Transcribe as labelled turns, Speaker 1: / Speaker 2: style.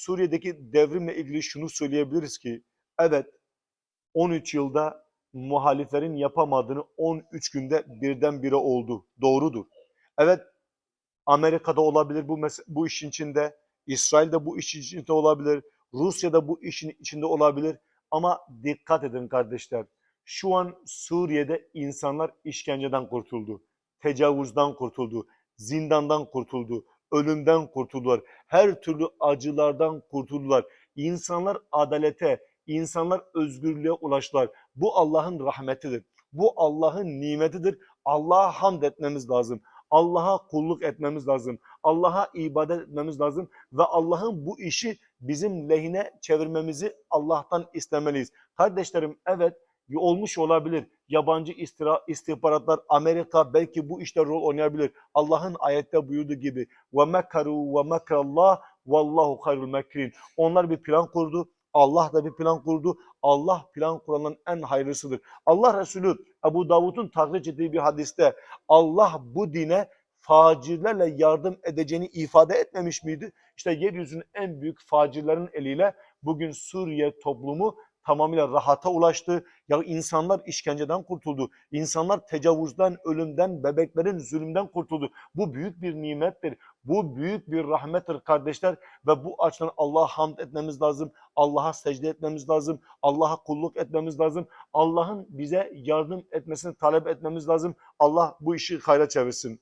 Speaker 1: Suriye'deki devrimle ilgili şunu söyleyebiliriz ki evet 13 yılda muhaliflerin yapamadığını 13 günde birdenbire oldu. Doğrudur. Evet Amerika'da olabilir bu bu işin içinde, İsrail'de bu işin içinde olabilir, Rusya'da bu işin içinde olabilir ama dikkat edin kardeşler. Şu an Suriye'de insanlar işkenceden kurtuldu, tecavüzden kurtuldu, zindandan kurtuldu, ölümden kurtuldular. Her türlü acılardan kurtuldular. İnsanlar adalete, insanlar özgürlüğe ulaştılar. Bu Allah'ın rahmetidir. Bu Allah'ın nimetidir. Allah'a hamd etmemiz lazım. Allah'a kulluk etmemiz lazım. Allah'a ibadet etmemiz lazım ve Allah'ın bu işi bizim lehine çevirmemizi Allah'tan istemeliyiz. Kardeşlerim evet olmuş olabilir. Yabancı istira, istihbaratlar Amerika belki bu işte rol oynayabilir. Allah'ın ayette buyurduğu gibi ve mekaru ve mekrallah vallahu hayrul mekrin. Onlar bir plan kurdu. Allah da bir plan kurdu. Allah plan kuranların en hayırlısıdır. Allah Resulü Ebu Davud'un tahriş ettiği bir hadiste Allah bu dine facirlerle yardım edeceğini ifade etmemiş miydi? İşte yeryüzünün en büyük facirlerin eliyle bugün Suriye toplumu tamamıyla rahata ulaştı. Ya insanlar işkenceden kurtuldu. İnsanlar tecavüzden, ölümden, bebeklerin zulümden kurtuldu. Bu büyük bir nimettir. Bu büyük bir rahmettir kardeşler ve bu açıdan Allah'a hamd etmemiz lazım. Allah'a secde etmemiz lazım. Allah'a kulluk etmemiz lazım. Allah'ın bize yardım etmesini talep etmemiz lazım. Allah bu işi hayra çevirsin.